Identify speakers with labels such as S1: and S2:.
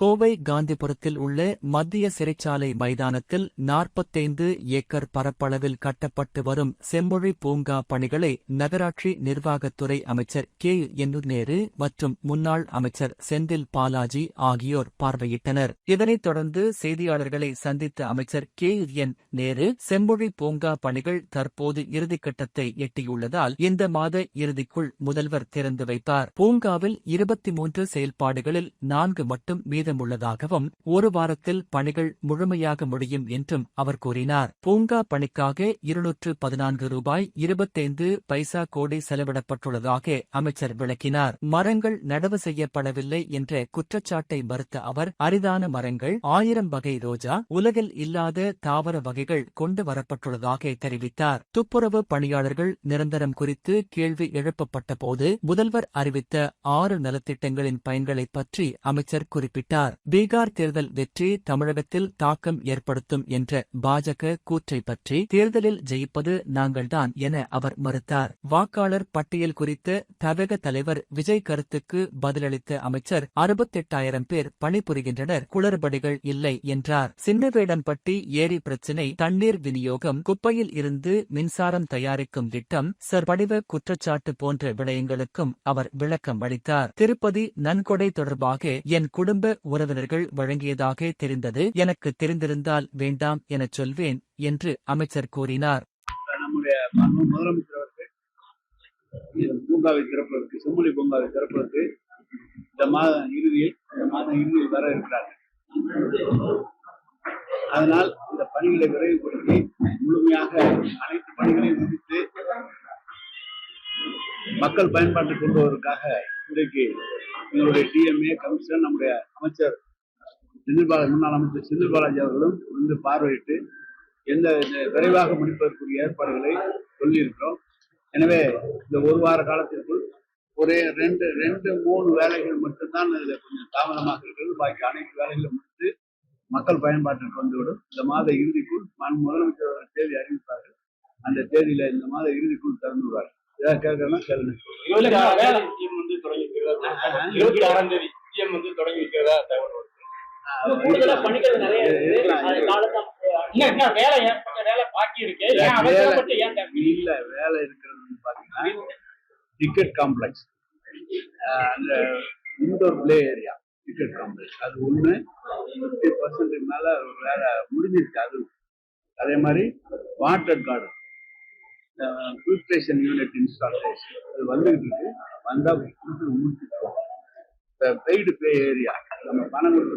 S1: கோவை காந்திபுரத்தில் உள்ள மத்திய சிறைச்சாலை மைதானத்தில் நாற்பத்தைந்து ஏக்கர் பரப்பளவில் கட்டப்பட்டு வரும் செம்மொழி பூங்கா பணிகளை நகராட்சி நிர்வாகத்துறை அமைச்சர் கே. என் நேரு மற்றும் முன்னாள் அமைச்சர் செந்தில் பாலாஜி ஆகியோர் பார்வையிட்டனர். இதனைத் தொடர்ந்து செய்தியாளர்களை சந்தித்த அமைச்சர் கே. என் நேரு செம்மொழி பூங்கா பணிகள் தற்போது இறுதிக்கட்டத்தை எட்டியுள்ளதால் இந்த மாத இறுதிக்குள் முதல்வர் திறந்து வைப்பார். பூங்காவில் இருபத்தி மூன்று செயல்பாடுகளில் நான்கு மட்டும் மீது மீதமுள்ளதாகவும் ஒரு வாரத்தில் பணிகள் முழுமையாக முடியும் என்றும் அவர் கூறினார். பூங்கா பணிக்காக இருநூற்று பதினான்கு ரூபாய் இருபத்தைந்து பைசா கோடி செலவிடப்பட்டுள்ளதாக அமைச்சர் விளக்கினார். மரங்கள் நடவு செய்யப்படவில்லை என்ற குற்றச்சாட்டை மறுத்த அவர் அரிதான மரங்கள் ஆயிரம் வகை ரோஜா உலகில் இல்லாத தாவர வகைகள் கொண்டு வரப்பட்டுள்ளதாக தெரிவித்தார். துப்புரவு பணியாளர்கள் நிரந்தரம் குறித்து கேள்வி எழுப்பப்பட்ட போது முதல்வர் அறிவித்த ஆறு நலத்திட்டங்களின் பயன்களைப் பற்றி அமைச்சர் குறிப்பிட்டார். பீகார் தேர்தல் வெற்றி தமிழகத்தில் தாக்கம் ஏற்படுத்தும் என்ற பாஜக கூற்றை பற்றி தேர்தலில் ஜெயிப்பது நாங்கள்தான் என அவர் மறுத்தார். வாக்காளர் பட்டியல் குறித்த தமிழக தலைவர் விஜய் கருத்துக்கு பதிலளித்த அமைச்சர் அறுபத்தெட்டாயிரம் பேர் பணிபுரிகின்றனர் குளறுபடிகள் இல்லை என்றார். சின்னவேடம்பட்டி ஏரி பிரச்சினை தண்ணீர் விநியோகம் குப்பையில் இருந்து மின்சாரம் தயாரிக்கும் திட்டம் சர்படிவ குற்றச்சாட்டு போன்ற விடயங்களுக்கும் அவர் விளக்கம் அளித்தார். திருப்பதி நன்கொடை தொடர்பாக என் குடும்ப உறவினர்கள் வழங்கியதாக தெரிந்தது. எனக்கு தெரிந்திருந்தால் வேண்டாம் எனச் சொல்வேன் என்று அமைச்சர் கூறினார்.
S2: நம்முடைய முதலமைச்சர் அவர்கள் பூங்காவை திறப்பதற்கு செம்மொழி பூங்காவை திறப்பதற்கு இந்த மாத இறுதியில் இந்த மாதம் இறுதியில் வர இருக்கிறார்கள். அதனால் இந்த பணிகளை விரைவுபடுத்தி முழுமையாக அனைத்து பணிகளையும் முடித்து மக்கள் பயன்பாட்டு கொண்டு வருவதற்காக இன்றைக்கு எங்களுடைய டிஎம்ஏ கமிஷன் நம்முடைய அமைச்சர் செந்தில் பாலாஜி முன்னாள் அமைச்சர் செந்தில் பாலாஜி அவர்களும் வந்து பார்வையிட்டு எந்த விரைவாக முடிப்பதற்குரிய ஏற்பாடுகளை சொல்லியிருக்கிறோம். எனவே இந்த ஒரு வார காலத்திற்குள் ஒரே ரெண்டு ரெண்டு மூணு வேலைகள் மட்டும்தான் இதில் கொஞ்சம் தாமதமாக இருக்கிறது. பாக்கி அனைத்து வேலைகளும் முடித்து மக்கள் பயன்பாட்டிற்கு வந்துவிடும். இந்த மாத இறுதிக்குள் மாண்பு முதலமைச்சர் தேதி அறிவிப்பார்கள். அந்த தேதியில இந்த மாத இறுதிக்குள் திறந்து விடுவார்கள் ஏதாவது கேட்கறதுனா கேளுங்க
S3: இருபத்தி ஆறாம் தேதி சிஎம் வந்து தொடங்கி வைக்கிறதா தகவல் வருது.
S4: கூடுதலா பணிகள் நிறைய
S3: இன்னும் வேலை வேலை பாக்கி இருக்கு?
S2: இல்ல வேலை இருக்கிறது பாத்தீங்கன்னா டிக்கெட் காம்ப்ளெக்ஸ் அந்த indoor play area ticket complex அது ஒண்ணு ஃபிஃப்டி பர்சன்ட் மேல வேலை முடிஞ்சிருச்சு அது அதே மாதிரி water garden filtration unit installation அது வந்துகிட்டு இருக்கு. வந்தா முடிச்சுட்டு பெய்டு பே ஏரியா நம்ம பணம் கொடுத்து